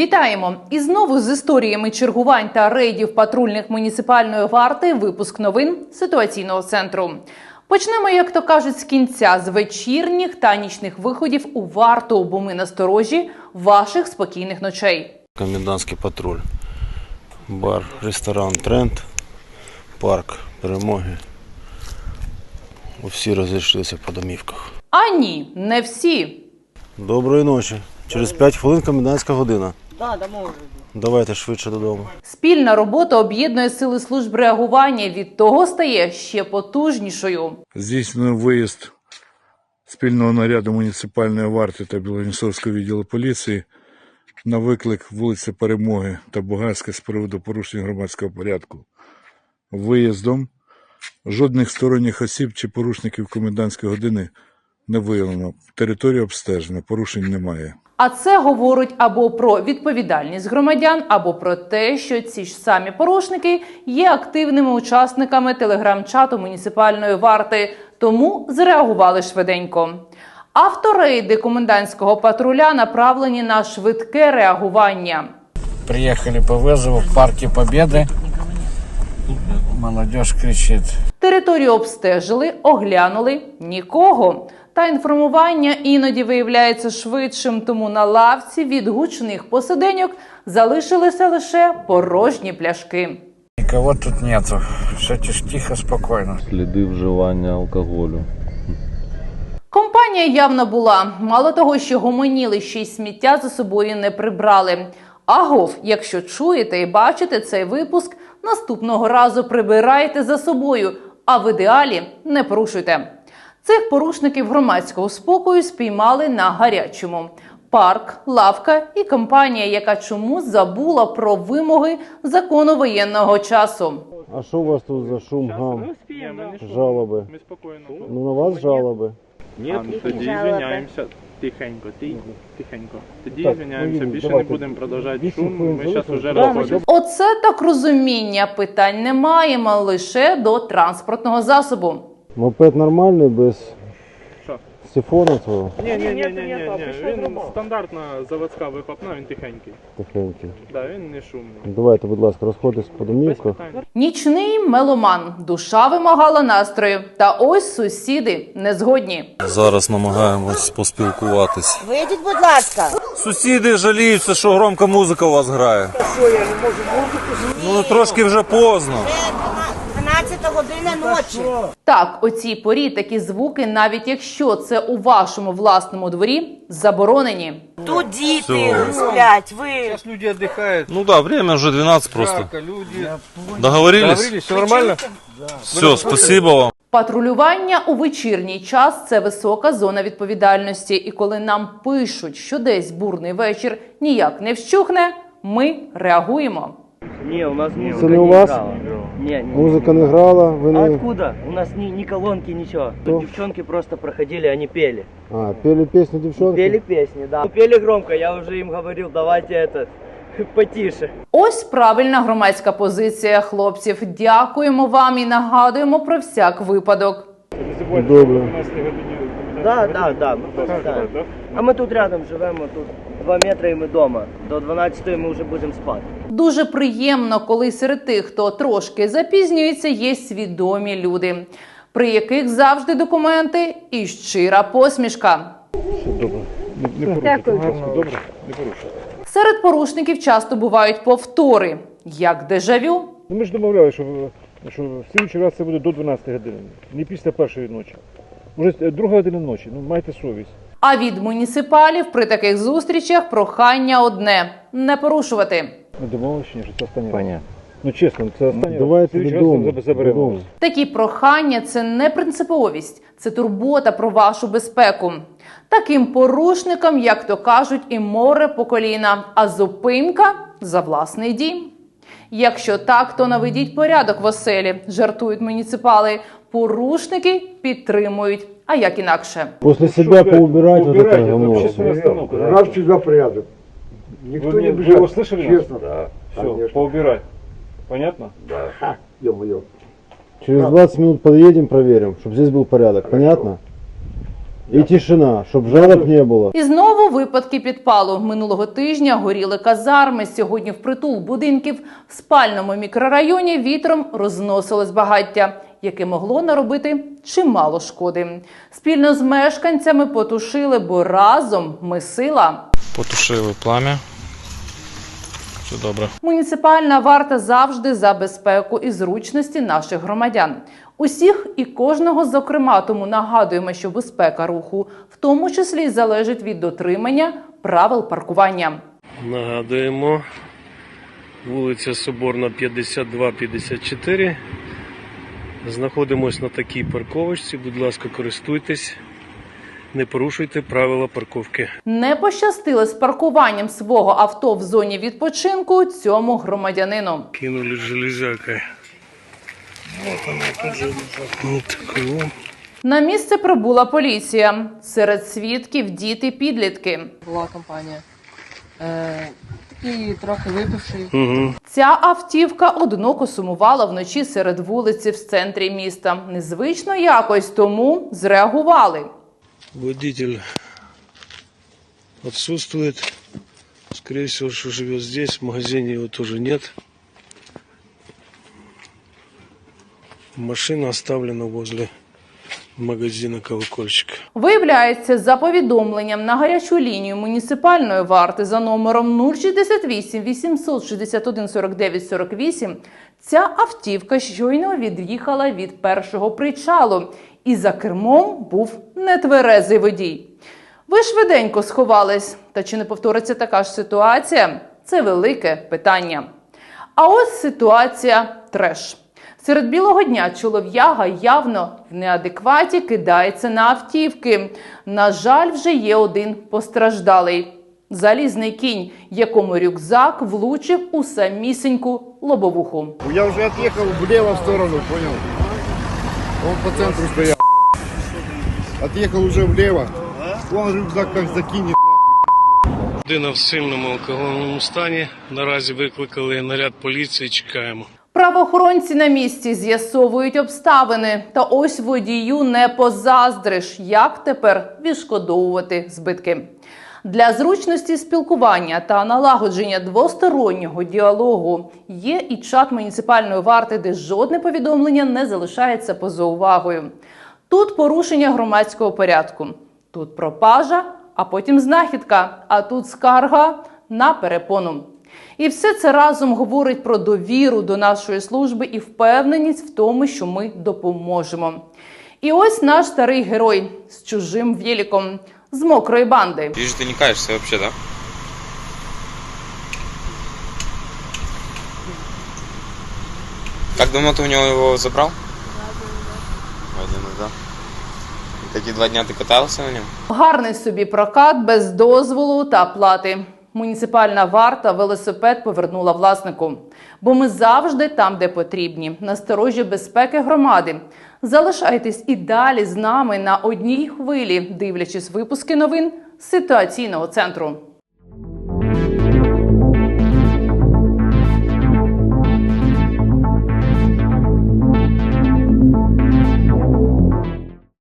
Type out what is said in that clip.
Вітаємо! І знову з історіями чергувань та рейдів патрульних муніципальної варти. Випуск новин ситуаційного центру. Почнемо, як то кажуть, з кінця з вечірніх та нічних виходів у варту, бо ми насторожі ваших спокійних ночей. Комендантський патруль. Бар, ресторан Тренд, парк перемоги. Всі розійшлися по домівках. А ні, не всі. Доброї ночі. Через 5 хвилин комендантська година. Да, домой уже. Давайте швидше додому. Спільна робота об'єднує сили служб реагування. Від того стає ще потужнішою. Здійснено виїзд спільного наряду муніципальної варти та Білонісовського відділу поліції на виклик вулиці Перемоги та Бугарська з приводу порушення громадського порядку. Виїздом жодних сторонніх осіб чи порушників комендантської години не виявлено. Територія обстежена, порушень немає. А це говорить або про відповідальність громадян, або про те, що ці ж самі порушники є активними учасниками телеграм-чату муніципальної варти, тому зреагували швиденько. Авторейди комендантського патруля направлені на швидке реагування. Приехали по вызову в Парке Победы. Молодежь кричит. Територію обстежили, оглянули нікого. Та інформування іноді виявляється швидшим, тому на лавці від гучних посиденьок залишилися лише порожні пляшки. Никого тут нету. Все тихо, спокойно. сліди вживання алкоголю. Компанія явно була. Мало того, що гомоніли, ще й сміття за собою не прибрали. Агов, якщо чуєте і бачите цей випуск, наступного разу прибирайте за собою, а в ідеалі не порушуйте. Цих порушників громадського спокою спіймали на гарячому. Парк, лавка і компанія, яка чомусь забула про вимоги закону воєнного часу. А що у вас тут за шум, гам, жалоби? Ми спокійно. Ну на вас жалоби. Ні, ну, тоді звиняємося. Тихенько, ти- тихенько. Тоді Так, звиняємося, ну, більше не давайте. будемо продовжувати шум. Ми зараз залишилось. вже Да, розходимо. Оце так розуміння питань не маємо лише до транспортного засобу. Мопед нормальний, без Що? сифона цього Ні, ні, ні, ні, ні, ні. Він стандартна заводська вихлопна, він тихенький. тихенький. Да, він не шумний. Давайте, будь ласка, розходьтесь по Без домівках. питань. Нічний меломан, душа вимагала настрою. Та ось сусіди не згодні. Зараз намагаємось поспілкуватись. Вийдіть, будь ласка. Сусіди жаліються, що громка музика у вас грає. Що я не можу музику Ну трошки вже поздно. 12 година ночі. Так, о цій порі такі звуки, навіть якщо це у вашому власному дворі, заборонені. Тут діти Всё. гулять, ви. люди отдыхают. Ну да, время вже 12 просто. люди. Договорились? все нормально? Все, спасибо вам. Патрулювання у вечірній час це висока зона відповідальності. І коли нам пишуть, що десь бурний вечір ніяк не вщухне, ми реагуємо. Не, у нас музыка Це не не у вас? играла. Не, не. Музика не грала, ви А не. откуда? У нас ни, ни колонки, ничего. Тут девчонки просто проходили, они пели. А, пели пісню дівчонки? Пели песни, да. Пели громко, я уже им говорил, давайте это, потише. Ось правильна громадська позиція хлопців. Дякуємо вам і нагадуємо про всяк випадок. Не забувайте, Добре. 12 годині Да, да, да, мы просто Так, знаем. так, А мы тут рядом живем, мы тут 2 метра и мы дома. До 12 мы уже будем спать. Дуже приємно, коли серед тих, хто трошки запізнюється, є свідомі люди, при яких завжди документи і щира посмішка. Серед порушників часто бувають повтори, як дежавю. Ну ми ж домовляли, що, що в слідчий раз це буде до 12 години, не після першої ночі. Уже е, друга година ночі, ну майте совість. А від муніципалів при таких зустрічах прохання одне не порушувати. Ми домовилися, що це останній раз. Понятно. Ну чесно, це останній Давайте раз. Слідчий раз додому. заберемо. додому. Такі прохання це не принциповість, це турбота про вашу безпеку. Таким порушникам, як то кажуть, і море по коліна, а зупинка за власний дім. Якщо так, то наведіть порядок в оселі, жартують муніципали. Порушники підтримують. А як інакше? После себя поубирать вот это Убирайте, это говно. общественная остановка. да. Раз всегда порядок. Никто Вы, не вы обижает. его слышали? нас? Честно. Да. Все, Конечно. поубирай. Понятно? Ха, ё-моё. Через 20 минут подъедем, проверим, чтобы здесь был порядок. Понятно? І тишина, щоб жалоб не було. І знову випадки підпалу. Минулого тижня горіли казарми. Сьогодні впритул будинків в спальному мікрорайоні вітром розносилось багаття, яке могло наробити чимало шкоди. Спільно з мешканцями потушили, бо разом ми сила. Потушили пламя. Все добре. Муніципальна варта завжди за безпеку і зручності наших громадян. Усіх і кожного зокрема, тому нагадуємо, що безпека руху в тому числі залежить від дотримання правил паркування. Нагадуємо, вулиця Соборна 52-54. Знаходимось на такій парковочці. Будь ласка, користуйтесь, не порушуйте правила парковки. Не пощастило з паркуванням свого авто в зоні відпочинку цьому громадянину. Кинули железякой. На місце прибула поліція. Серед свідків діти підлітки. була компанія. Е, такий трохи випивший. Угу. Ця автівка одиноко сумувала вночі серед вулиці в центрі міста. Незвично якось тому зреагували. Водитель отсутствует. Скорее всего, что живет здесь. В магазине его тоже нет. Машина оставлена возле магазина «Колокольчик». Виявляється, за повідомленням на гарячу лінію муніципальної варти за номером 068 861 49 48 ця автівка щойно від'їхала від першого причалу, і за кермом був нетверезий водій. Ви швиденько сховались. Та чи не повториться така ж ситуація? Це велике питання. А ось ситуація треш. Серед білого дня чолов'яга явно в неадекваті кидається на автівки. На жаль, вже є один постраждалий. Залізний кінь, якому рюкзак влучив у самісіньку лобовуху. Я вже від'їхав в сторону, понял? Он по центру стояв. Отъехал уже влево. Он рюкзак как закинет. Людина в сильному алкогольному стані. Наразі викликали наряд поліції. Чекаємо. Правоохоронці на місці з'ясовують обставини. Та ось водію не позаздриш, як тепер відшкодовувати збитки. Для зручності спілкування та налагодження двостороннього діалогу є і чат муніципальної варти, де жодне повідомлення не залишається поза увагою. Тут порушення громадського порядку, тут пропажа, а потім знахідка, а тут скарга на перепону. І все це разом говорить про довіру до нашої служби і впевненість в тому, що ми допоможемо. І ось наш старий герой з чужим вєліком, з мокрої банди. Вижу, ты не каешься вообще, да? Как давно ты у него его забрал? Два дня назад. И Эти два дня ты катался на нем? Гарний собі прокат без дозволу та плати. Муніципальна варта велосипед повернула власнику. Бо ми завжди там, де потрібні, на сторожі безпеки громади. Залишайтесь і далі з нами на одній хвилі, дивлячись випуски новин ситуаційного центру.